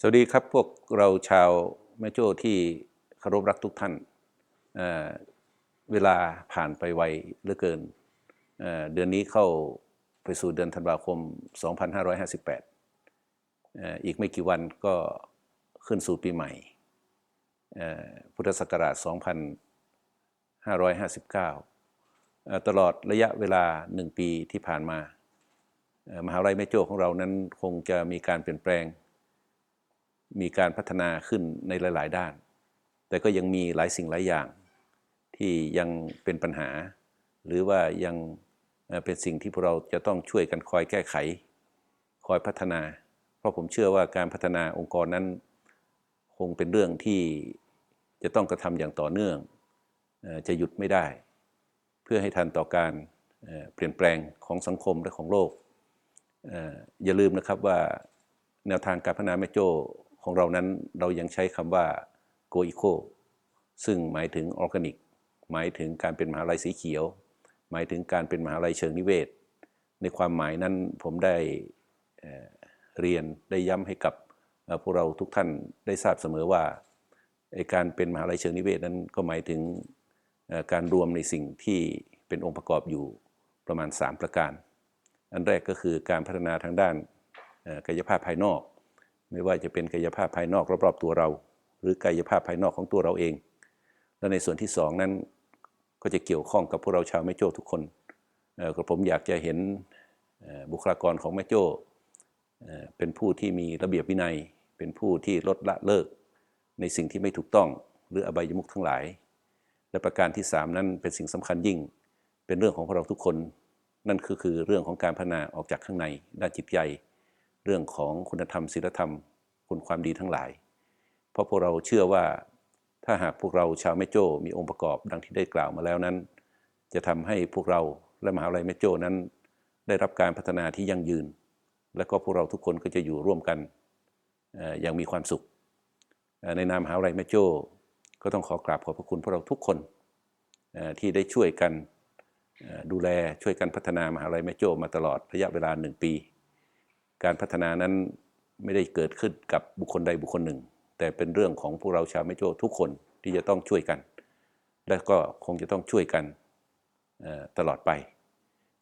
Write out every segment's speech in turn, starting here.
สวัสดีครับพวกเราชาวแม่โจ้ที่เคารพรักทุกท่านเเวลาผ่านไปไวเหลือเกินเเดือนนี้เข้าไปสู่เดือนธันวาคม 2558 อีกไม่กี่วันก็ขึ้นสู่ปีใหม่พุทธศักราช 2559เอ่อตลอดระยะเวลาหนึ่งปีที่ผ่านมา มหาวิทยาลัยแม่โจ้ของเรานั้นคงจะมีการเปลี่ยนแปลง มีการพัฒนาขึ้นในหลาย ๆ ด้าน แต่ก็ยังมีหลายสิ่งหลายอย่าง ที่ยังเป็นปัญหา หรือว่ายังเป็นสิ่งที่พวกเราจะต้องช่วยกันคอยแก้ไข คอยพัฒนา เพราะผมเชื่อว่าการพัฒนาองค์กรนั้น คงเป็นเรื่องที่จะต้องกระทำอย่างต่อเนื่อง จะหยุดไม่ได้ เพื่อให้ทันต่อการเปลี่ยนแปลงของสังคมและของโลกเอ่ออย่าลืมนะครับว่าแนวทางการพัฒนาแม่โจ้ ของเรานั้นเรายังใช้คำว่า Go Eco ซึ่งหมายถึงออร์แกนิก หมายถึงการเป็นมหาลัยสีเขียว หมายถึงการเป็นมหาลัยเชิงนิเวศ ในความหมายนั้นผมได้เรียนได้ย้ำให้กับพวกเราทุกท่านได้ทราบเสมอว่าการเป็นมหาลัยเชิงนิเวศนั้นก็หมายถึงการรวมในสิ่งที่เป็นองค์ประกอบอยู่ประมาณ 3 ประการ อันแรกก็คือการพัฒนาทางด้านกายภาพภายนอก ไม่ว่าจะเป็นกายภาพภายนอกรอบๆตัวเรา หรือกายภาพภายนอกของตัวเราเอง และในส่วนที่สองนั้นก็จะเกี่ยวข้องกับพวกเราชาวแม่โจ้ทุกคนกับผมอยากจะเห็นบุคลากรของแม่โจ้เป็นผู้ที่มีระเบียบวินัย เป็นผู้ที่ลดละเลิก ในสิ่งที่ไม่ถูกต้องหรืออบายมุขทั้งหลาย และประการที่สามนั้นเป็นสิ่งสำคัญยิ่ง เป็นเรื่องของพวกเราทุกคน นั่นคือคือเรื่องของการพัฒนาออกจากข้างในด้านจิตใจ เรื่องของคุณธรรมศีลธรรม คุณความดีทั้งหลาย เพราะพวกเราเชื่อว่าถ้าหากพวกเราชาวแม่โจ้มีองค์ประกอบดังที่ได้กล่าวมาแล้วนั้น จะทำให้พวกเราและมหาวิทยาลัยแม่โจ้นั้น ได้รับการพัฒนาที่ยั่งยืน และก็พวกเราทุกคนก็จะอยู่ร่วมกันอย่างมีความสุข ในนามมหาวิทยาลัยแม่โจ้ก็ต้องขอกราบขอบพระคุณพวกเราทุกคนที่ได้ช่วยกันดูแลช่วยกันพัฒนามหาวิทยาลัยแม่โจ้มาตลอดระยะเวลาหนึ่งปี การพัฒนานั้นไม่ได้เกิดขึ้นกับบุคคลใดบุคคลหนึ่ง แต่เป็นเรื่องของพวกเราชาวแม่โจ้ทุกคนที่จะต้องช่วยกัน และก็คงจะต้องช่วยกันตลอดไป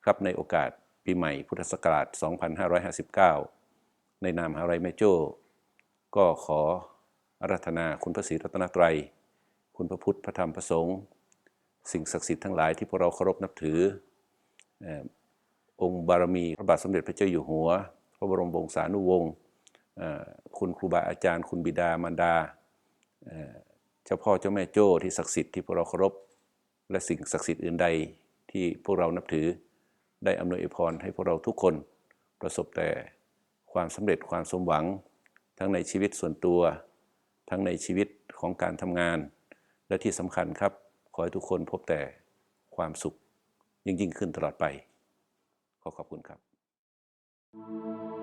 ครับในโอกาสปีใหม่พุทธศักราช 2559 ในนามมหาวิทยายแม่โจ้ก็ขออารัธนาคุณพระศรีรัตนตรัย คุณพระพุทธพระธรรมพระสงฆ์สิ่งศักดิ์สิทธิ์ทั้งหลายที่พวกเราเคารพนับถือ องค์บารมีพระบาทสมเด็จพระเจ้าอยู่หัว ระบรมวงศานุวงศ์คุณครูบาอาจารย์ คุณบิดามารดาเจ้าพ่อเจ้าแม่โจ้ที่ศักดิ์สิทธิ์ที่พวกเราเคารพและสิ่งศักดิ์สิทธิ์อื่นใดที่พวกเรานับถือ ได้อำนวยอวยพรให้พวกเราทุกคนประสบแต่ความสำเร็จความสมหวัง ทั้งในชีวิตส่วนตัว ทั้งในชีวิตของการทำงาน และที่สำคัญครับ ขอให้ทุกคนพบแต่ความสุขยิ่งยิ่งขึ้นตลอดไป ขอขอบคุณครับ